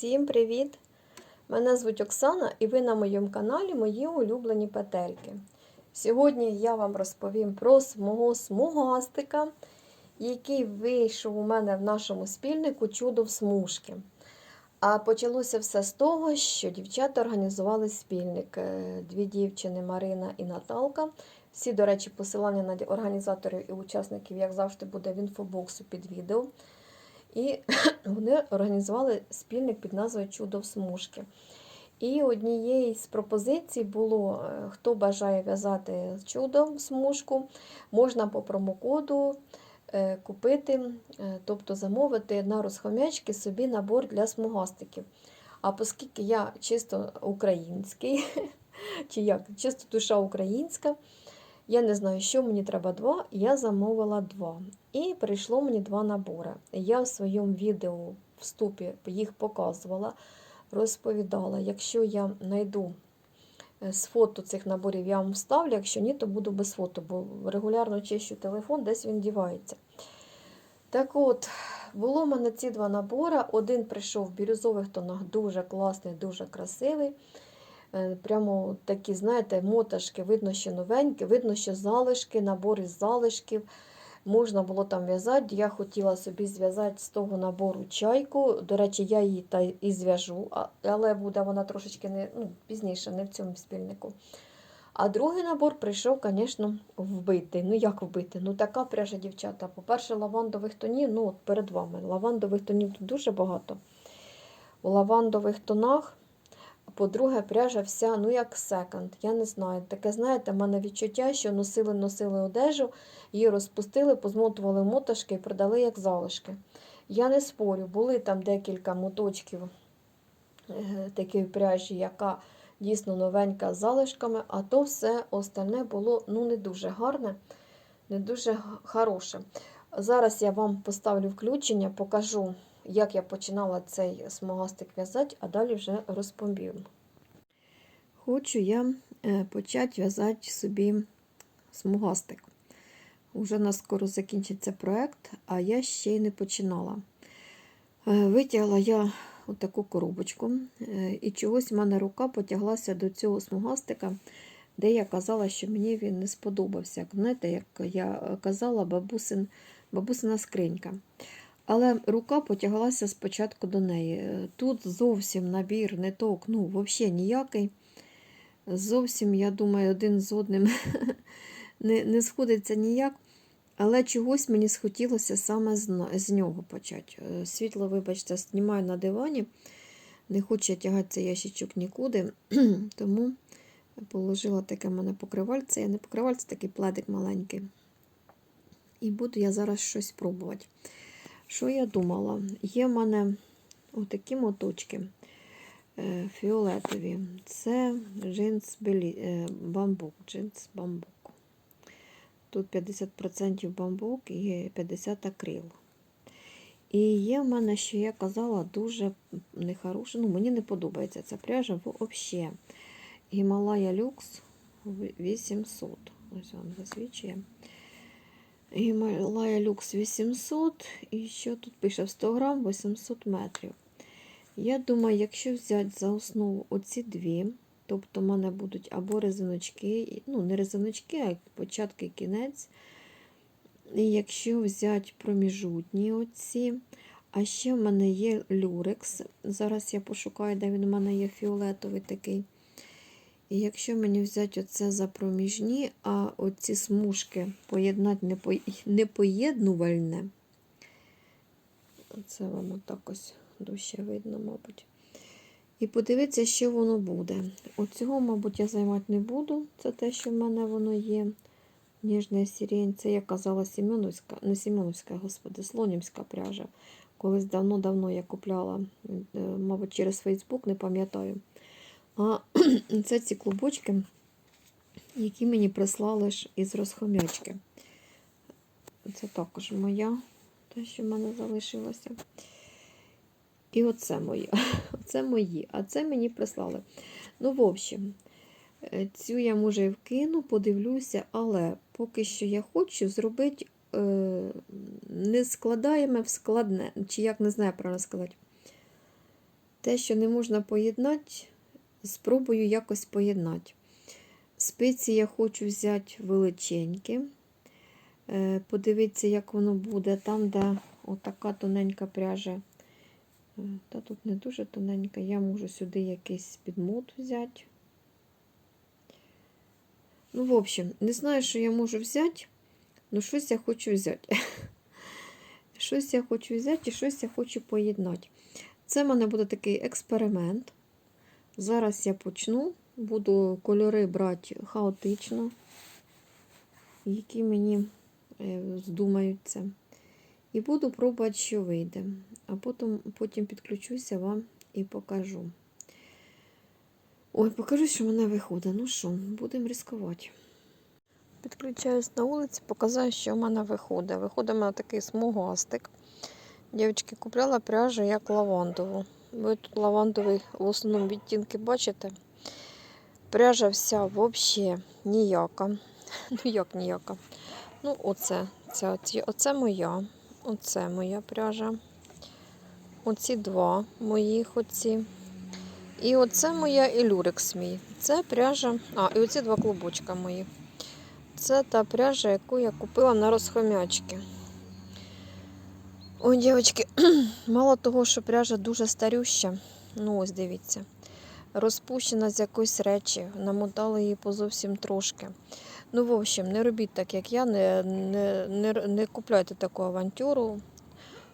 Всім привіт! Мене звуть Оксана і ви на моєму каналі Мої улюблені петельки. Сьогодні я вам розповім про мого смугастика, який вийшов у мене в нашому спільнику чудо в смужки. А почалося все з того, що дівчата організували спільник. Е, Дві дівчини Марина і Наталка. Всі, до речі, посилання на організаторів і учасників, як завжди, буде в інфобоксу під відео. І вони організували спільник під назвою Чудо в смужки. І однією з пропозицій було, е, хто бажає в'язати чудо в смужку, можна по промокоду е, купити, е, тобто замовити на розхомячки собі набор для смугастиків. А оскільки я чисто український, чи як, чисто душа українська, я не знаю, що мені треба два, я замовила два. І прийшло мені два набори. Я в своєму відео вступі їх показувала, розповідала. Якщо я знайду з фото цих наборів, я вам вставлю, якщо ні, то буду без фото, бо регулярно чищу телефон, десь він дівається. Так от, було в мене ці два набори. Один прийшов в бірюзових тонах, дуже класний, дуже красивий. Е, прямо такі, знаєте, моташки, видно, що новенькі, видно, що залишки, набор із залишків. Можна було там в'язати. Я хотіла собі зв'язати з того набору чайку. До речі, я її та і зв'яжу, але буде вона трошечки не, ну, пізніше, не в цьому спільнику. А другий набор прийшов, звісно, вбитий. Ну, як вбитий? Ну, така пряжа, дівчата. По-перше, лавандових тонів, ну, от перед вами. Лавандових тонів тут дуже багато. У лавандових тонах по-друге, пряжа вся, ну, як секонд, я не знаю. Таке, знаєте, в мене відчуття, що носили-носили одежу, її розпустили, позмотували моташки і продали як залишки. Я не спорю, були там декілька моточків е, такої пряжі, яка дійсно новенька з залишками, а то все остальне було ну, не дуже гарне, не дуже хороше. Зараз я вам поставлю включення, покажу як я починала цей смугастик в'язати, а далі вже розповім. Хочу я е, почати в'язати собі смугастик. Уже на скоро закінчиться проєкт, а я ще й не починала. Е, витягла я отаку коробочку, е, і чогось в мене рука потяглася до цього смугастика, де я казала, що мені він не сподобався. Знаєте, як я казала, бабусин, бабусина скринька. Але рука потяглася спочатку до неї. Тут зовсім набір ниток, ну, взагалі ніякий. Зовсім, я думаю, один з одним не не сходиться ніяк. Але чогось мені схотілося саме з, з нього почати. Е, світло, вибачте, знімаю на дивані. Не хочу тягати цей ящичок нікуди, тому положила таке в мене покривальце. Я не покривальце, такий пледик маленький. І буду я зараз щось пробувати. Що я думала? Є в мене отакі моточки е, фіолетові. Це джинс е, бамбук. Джинс бамбук. Тут 50% бамбук і 50 акрил. І є в мене, що я казала, дуже нехороша. Ну, мені не подобається ця пряжа взагалі. Гімалая люкс 800. Ось він засвічує. Гімалая люкс 800 і що тут пише 100 грам 800 метрів. Я думаю, якщо взяти за основу оці дві, тобто в мене будуть або резиночки, ну, не резиночки, а початки і кінець. І якщо взяти проміжутні оці, а ще в мене є люрекс. Зараз я пошукаю, де він у мене є фіолетовий такий. І якщо мені взяти оце за проміжні, а оці смужки поєднати непоєднувальне, це вам отак ось дужче видно, мабуть. І подивитися, що воно буде. Оцього, мабуть, я займати не буду. Це те, що в мене воно є. Ніжна сірень, це я казала Сім'яновська, не Сім'яновська, господи, Слонімська пряжа. Колись давно-давно я купляла, е, мабуть, через Фейсбук, не пам'ятаю. А це ці клубочки, які мені прислали ж із розхомячки. Це також моя, те, що в мене залишилося. І оце моє. Оце мої. А це мені прислали. Ну, в общем, е, цю я, може, і вкину, подивлюся, але поки що я хочу зробити е, не в складне, чи як не знаю правильно сказати. Те, що не можна поєднати, спробую якось поєднати. Спиці я хочу взяти величенькі. Е, Подивитися, як воно буде. Там, де отака тоненька пряжа. Е, Та тут не дуже тоненька. Я можу сюди якийсь підмот взяти. Ну, в общем, не знаю, що я можу взяти, але щось я хочу взяти. Щось я хочу взяти і щось я хочу поєднати. Це в мене буде такий експеримент. Зараз я почну, буду кольори брати хаотично, які мені е, здумаються. І буду пробувати, що вийде. А потім, потім підключуся вам і покажу. Ой, покажу, що в мене виходить. Ну що, будемо ризикувати. Підключаюсь на вулиці, показаю, що в мене виходить. Виходить в мене такий смугастик. Дівчатки, купляла пряжу як лавандову. Ви тут лавандовий в основному відтінки бачите. Пряжа вся взагалі ніяка. Ну, як ніяка. Ну, оце, ці- оце моя. Оце моя пряжа. Оці два моїх оці. І оце моя і люрекс мій. Це пряжа. А, і оці два клубочка мої. Це та пряжа, яку я купила на розхомячки. Ой, дівчатки, мало того, що пряжа дуже старюща. Ну, ось дивіться. Розпущена з якоїсь речі, намотала її по зовсім трошки. Ну, в общем, не робіть так, як я, не, не, не, не купляйте таку авантюру.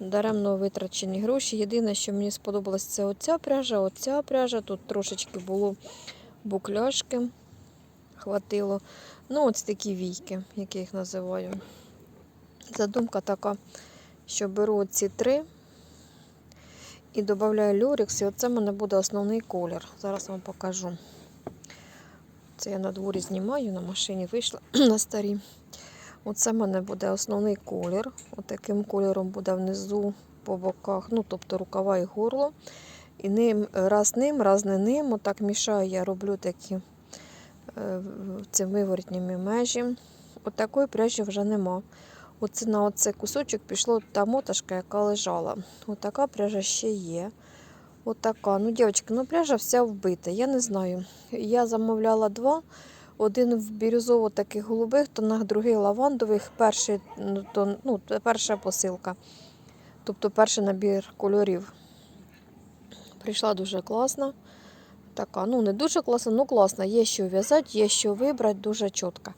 Даремно витрачені гроші. Єдине, що мені сподобалось, це оця пряжа, оця пряжа. Тут трошечки було букляшки, хватило. Ну, ось такі війки, як їх називаю. Задумка така, що беру ці три і додаю люрекс, і оце в мене буде основний колір. Зараз вам покажу. Це я на дворі знімаю, на машині вийшла на старі. Оце в мене буде основний колір. Отаким кольором буде внизу по боках, ну, тобто рукава і горло. І ним, раз ним, раз не ним. Отак мішаю, я роблю такі е, цими виворотніми межі. Отакої пряжі вже нема. Оце на оцей кусочок пішла та моташка, яка лежала. Отака пряжа ще є. Отака. Ну, дівчатки, ну пряжа вся вбита. Я не знаю. Я замовляла два. Один в бірюзово таких голубих тонах, другий лавандових. Перший, ну, то, ну, перша посилка. Тобто перший набір кольорів. Прийшла дуже класна. Така, ну не дуже класна, ну класна. Є що в'язати, є що вибрати, дуже чітко.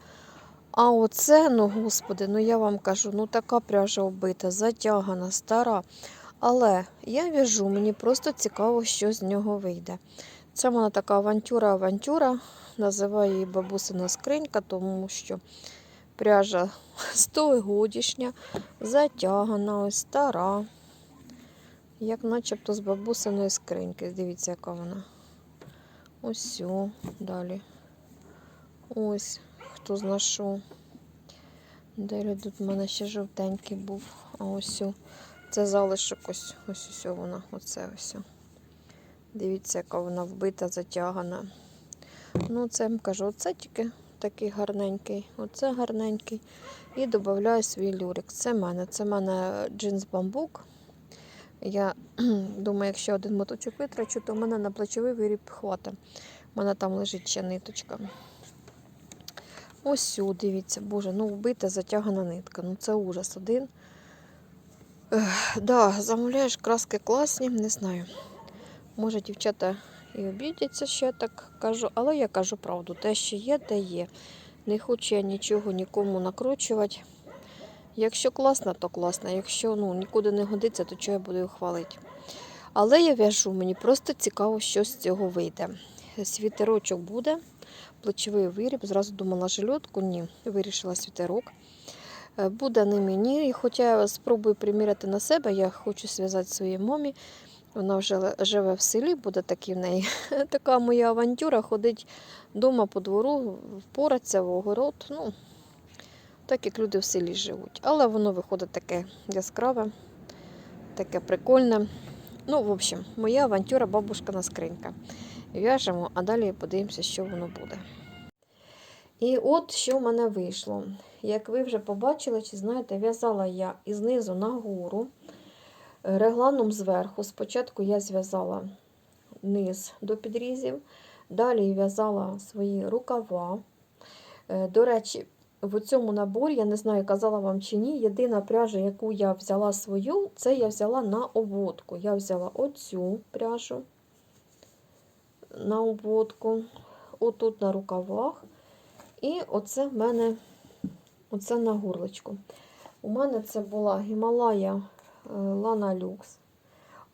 А оце, ну господи, ну я вам кажу, ну така пряжа оббита, затягана, стара. Але я в'яжу, мені просто цікаво, що з нього вийде. Це в мене така авантюра-авантюра. Називаю її бабусина скринька, тому що пряжа 100 годішня, затягана, ось стара. Як начебто з бабусиної скриньки. Дивіться, яка вона. Ось далі. Ось, хто знайшов. Далі тут в мене ще жовтенький був. А ось. Це залишок ось ось ось вона. Оце ось. Дивіться, яка вона вбита, затягана. Ну, це я кажу, оце тільки такий гарненький, оце гарненький. І додаю свій люрик. Це в мене. Це в мене джинс бамбук. Я думаю, якщо один моточок витрачу, то в мене на плечовий виріб хватить. У мене там лежить ще ниточка. Ось сюди, дивіться, боже, ну вбита, затягана нитка. Ну це ужас один. Ех, да, замовляєш краски класні, не знаю. Може, дівчата і обідяться, я так кажу, але я кажу правду. Те, що є, те є. Не хочу я нічого нікому накручувати. Якщо класно, то класно. Якщо ну, нікуди не годиться, то чого я буду його хвалити. Але я в'яжу, мені просто цікаво, що з цього вийде. Світерочок буде, плечовий виріб. Зразу думала жилетку, ні, вирішила світерок. Е, Буде не мені, і хоча я спробую приміряти на себе, я хочу зв'язати своїй мамі. Вона вже живе в селі, буде такий в неї. Така моя авантюра ходить вдома по двору, впоратися в огород. Ну, так як люди в селі живуть. Але воно виходить таке яскраве, таке прикольне. Ну, в общем, моя авантюра бабушкина скринька. В'яжемо, а далі подивимося, що воно буде. І от що в мене вийшло. Як ви вже побачили, чи знаєте, в'язала я із низу нагору, регланом зверху. Спочатку я зв'язала низ до підрізів. Далі в'язала свої рукава. Е, До речі, в цьому наборі, я не знаю, казала вам чи ні, єдина пряжа, яку я взяла свою, це я взяла на обводку. Я взяла оцю пряжу на обводку, отут на рукавах. І оце в мене оце на горлочку. У мене це була Гімалая Лана Люкс.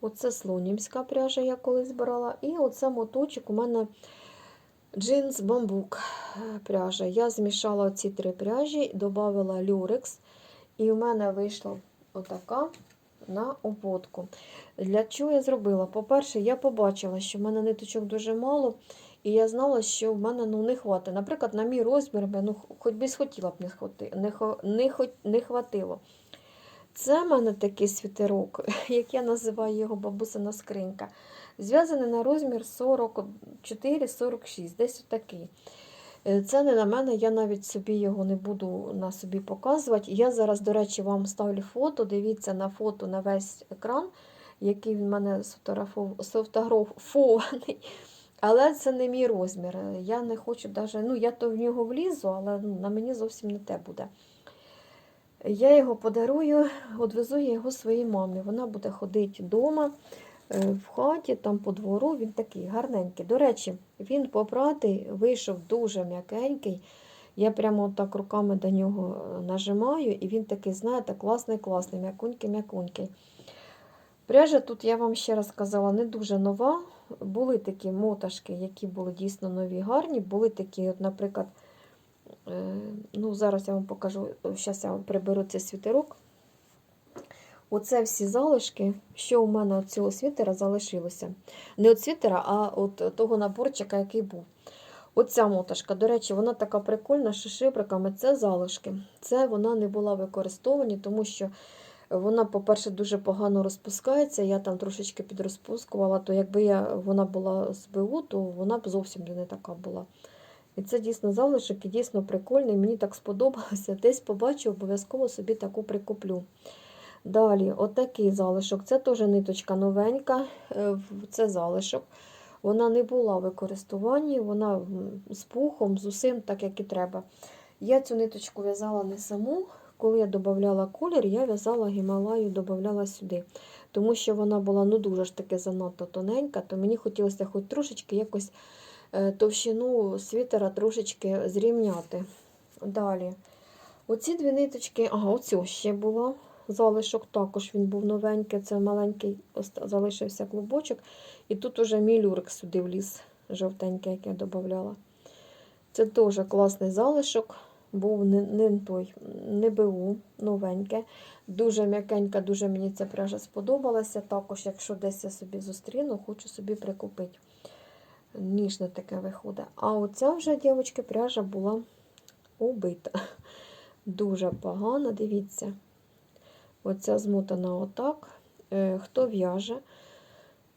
Оце слонімська пряжа, я колись брала. І оце моточок у мене джинс бамбук е, пряжа. Я змішала ці три пряжі, додала люрекс, і у мене вийшла отака на обводку. Для чого я зробила? По-перше, я побачила, що в мене ниточок дуже мало, і я знала, що в мене ну, не хватить. Наприклад, на мій розмір, ну, хоч би схотіла б не, хвати, не, не, не хватило. Це в мене такий світерок, як я називаю його бабусина скринька. Зв'язаний на розмір 44-46, десь отакий. Е, Це не на мене, я навіть собі його не буду на собі показувати. Я зараз, до речі, вам ставлю фото. Дивіться на фото на весь екран, який він мене сфотографов- сфотографований. Але це не мій розмір. Я не хочу даже, ну я то в нього влізу, але ну, на мені зовсім не те буде. Я його подарую, одвезу я його своїй мамі. Вона буде ходити вдома, в хаті, там по двору. Він такий гарненький. До речі, він попратий, вийшов дуже м'якенький. Я прямо так руками до нього е, нажимаю, і він такий, знаєте, класний, класний, м'якунький, м'якунький. Пряжа тут, я вам ще раз сказала, не дуже нова. Були такі моташки, які були дійсно нові, гарні. Були такі, от, наприклад, Е, Ну, зараз я вам покажу, зараз я вам приберу цей світерок. Оце всі залишки, що у мене від цього світера залишилося. Не від світера, а від того наборчика, який був. Оця моташка, до речі, вона така прикольна, з шишибриками. Це залишки. Це вона не була використована, тому що вона, по-перше, дуже погано розпускається. Я там трошечки підрозпускувала, то якби я, вона була з БУ, то вона б зовсім не така була. І це дійсно залишок і дійсно прикольний. Мені так сподобалося. Десь побачу, обов'язково собі таку прикуплю. Далі, отакий залишок. Це теж ниточка новенька, е, це залишок. Вона не була в використанні, вона з пухом, з усім, так як і треба. Я цю ниточку в'язала не саму. Коли я додавала колір, я в'язала гімалаю, додавала сюди. Тому що вона була ну дуже ж таки занадто тоненька, то мені хотілося хоч трошечки якось е, товщину світера трошечки зрівняти. Далі. Оці дві ниточки, ага, оцю ще була. Залишок також він був новенький, це маленький залишився клубочок. І тут уже мій люрик сюди вліз, жовтенький, як я додавала. Це теж класний залишок. Був не, не той, не БУ, новеньке. Дуже м'якенька, дуже мені ця пряжа сподобалася. Також, якщо десь я собі зустріну, хочу собі прикупити. Ніжне таке виходить. А оця вже, дівчатки, пряжа була убита. Дуже погано, дивіться. Оця змотана отак. Е, Хто в'яже,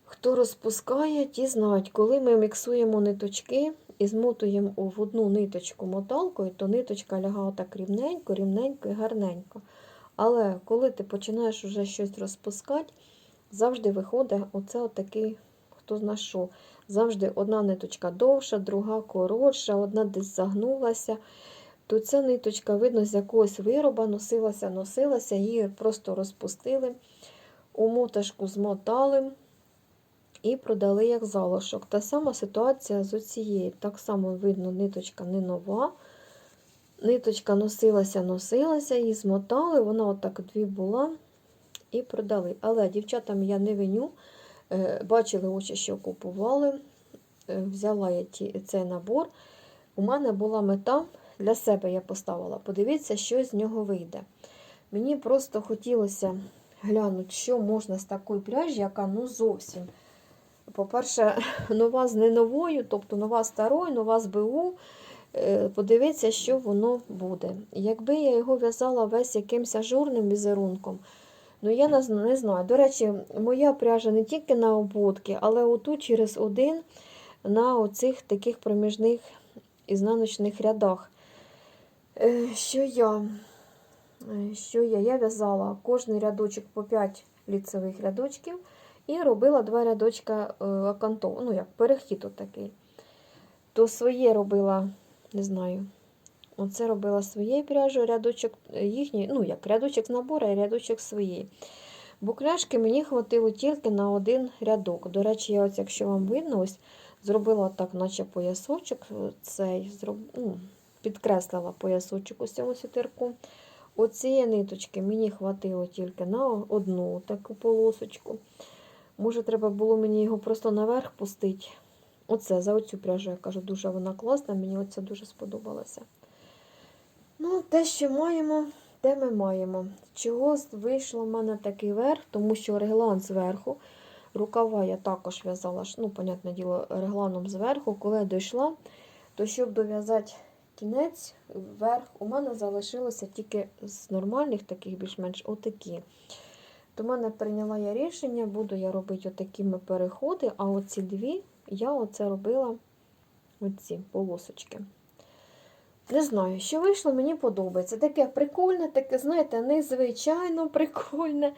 хто розпускає, ті знають, коли ми міксуємо ниточки і змотуємо в одну ниточку моталкою, то ниточка лягає отак рівненько, рівненько і гарненько. Але коли ти починаєш вже щось розпускати, завжди виходить оце отакий, хто зна що. Завжди одна ниточка довша, друга коротша, одна десь загнулася. То ця ниточка, видно, з якогось вироба носилася, носилася, її просто розпустили, у моташку змотали і продали як залишок. Та сама ситуація з оцією. Так само видно, ниточка не нова. Ниточка носилася, носилася, її змотали, вона отак дві була і продали. Але дівчатам я не виню. Е, Бачили очі, що купували. Е, Взяла я ті, цей набор. У мене була мета для себе я поставила. Подивіться, що з нього вийде. Мені просто хотілося глянути, що можна з такої пряжі, яка ну зовсім. По-перше, нова з не новою, тобто нова старою, нова з БУ. Е, Подивіться, що воно буде. Якби я його в'язала весь якимось ажурним візерунком, ну я не, знаю. До речі, моя пряжа не тільки на обводки, але отут через один на оцих таких проміжних ізнаночних рядах. Е, Що я? Е, Що я? Я в'язала кожний рядочок по 5 ліцевих рядочків і робила два рядочка е, ну як перехід отакий. То своє робила, не знаю, оце робила своє пряжу, рядочок їхній, ну як рядочок з набору і рядочок своєї. Букляшки мені хватило тільки на один рядок. До речі, я ось, якщо вам видно, ось зробила так, наче поясочок, цей, зроб... ну, підкреслила поясочок у цьому світерку. Оцієї ниточки мені хватило тільки на одну таку полосочку. Може, треба було мені його просто наверх пустити. Оце, за оцю пряжу, я кажу, дуже вона класна, мені оце дуже сподобалося. Ну, те, що маємо, те ми маємо. Чого вийшло в мене такий верх, тому що реглан зверху. Рукава я також в'язала, ну, понятне діло, регланом зверху. Коли я дійшла, то щоб дов'язати кінець вверх, у мене залишилося тільки з нормальних, таких більш-менш отакі. То мене прийняла я рішення, буду я робити отакими переходи, а оці дві я оце робила оці полосочки. Не знаю, що вийшло, мені подобається. Таке прикольне, таке, знаєте, незвичайно прикольне.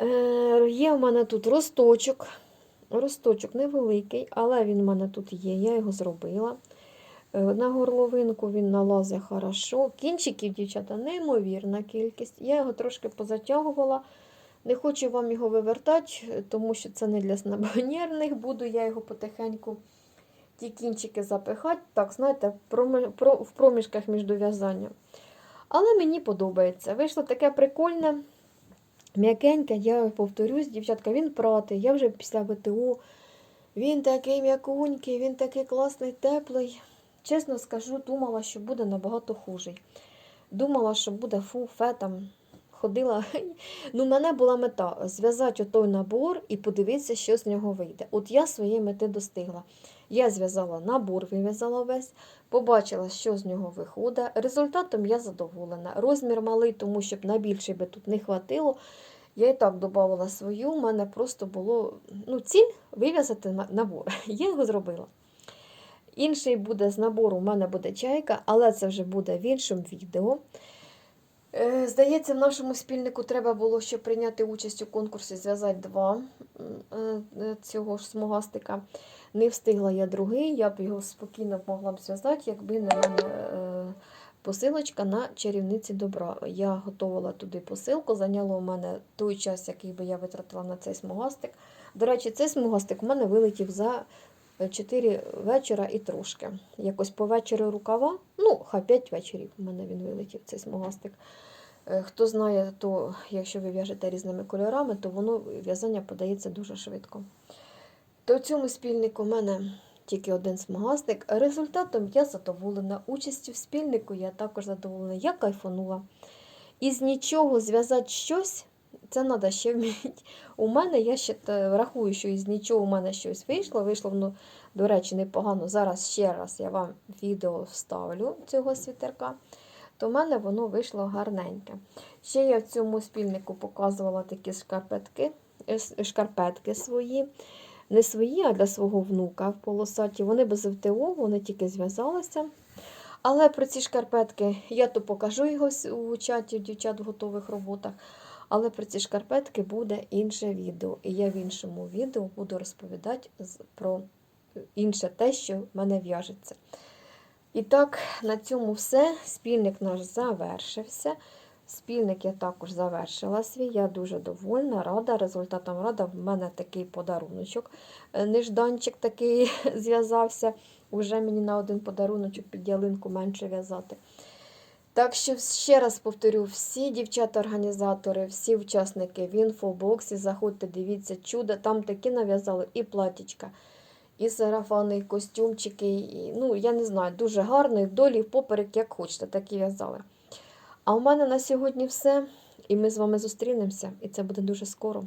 Е, Є в мене тут росточок. Росточок невеликий, але він в мене тут є, я його зробила. Е, На горловинку він налазить хорошо. Кінчиків, дівчата, неймовірна кількість. Я його трошки позатягувала. Не хочу вам його вивертати, тому що це не для снабонєрних. Буду я його потихеньку ті кінчики запихати, так, знаєте, в проміжках між дов'язанням. Але мені подобається. Вийшло таке прикольне, м'якеньке, я повторюсь, дівчатка, він пратий. Я вже після ВТО. Він такий м'якунький, він такий класний, теплий. Чесно скажу, думала, що буде набагато хужий. Думала, що буде фу, фе там. Ходила. Ну, в мене була мета зв'язати той набор і подивитися, що з нього вийде. От я своєї мети достигла. Я зв'язала набор, вив'язала весь, побачила, що з нього виходить. Результатом я задоволена. Розмір малий, тому щоб на більший би тут не хватило. Я і так додавала свою, у мене просто було ну, ціль вив'язати набор. Я його зробила. Інший буде з набору, у мене буде чайка, але це вже буде в іншому відео. Е, Здається, в нашому спільнику треба було, щоб прийняти участь у конкурсі, зв'язати два е, е, цього ж смугастика. Не встигла я другий, я б його спокійно могла б зв'язати, якби не мене посилочка на чарівниці добра. Я готувала туди посилку, зайняло у мене той час, який би я витратила на цей смугастик. До речі, цей смугастик у мене вилетів за 4 вечора і трошки. Якось по вечорі рукава, ну, хай 5 вечорів у мене він вилетів, цей смугастик. Е, Хто знає, то якщо ви в'яжете різними кольорами, то воно в'язання подається дуже швидко. То в цьому спільнику у мене тільки один смугастик. Результатом я задоволена. Участю в спільнику я також задоволена. Я кайфанула. Із нічого зв'язати щось, це треба ще вміти. У мене, я ще рахую, що із нічого у мене щось вийшло. Вийшло воно, до речі, непогано. Зараз ще раз я вам відео вставлю цього світерка. То в мене воно вийшло гарненьке. Ще я в цьому спільнику показувала такі шкарпетки, е, шкарпетки свої. Не свої, а для свого внука в полосаті. Вони без ВТО, вони тільки зв'язалися. Але про ці шкарпетки я то покажу його у чаті дівчат в готових роботах. Але про ці шкарпетки буде інше відео. І я в іншому відео буду розповідати про інше те, що в мене в'яжеться. І так, на цьому все. Спільник наш завершився. Спільник я також завершила свій. Я дуже довольна, рада. Результатом рада в мене такий подаруночок. Е, Нежданчик такий зв'язався. Уже мені на один подаруночок під ялинку менше в'язати. Так що ще раз повторю, всі дівчата-організатори, всі учасники в інфобоксі, заходьте, дивіться, чудо, там такі нав'язали і платічка, і сарафани, і костюмчики. І, ну, я не знаю, дуже гарно, і вдолі, і впоперек, як хочете, так і в'язали. А у мене на сьогодні все. І ми з вами зустрінемося, і це буде дуже скоро.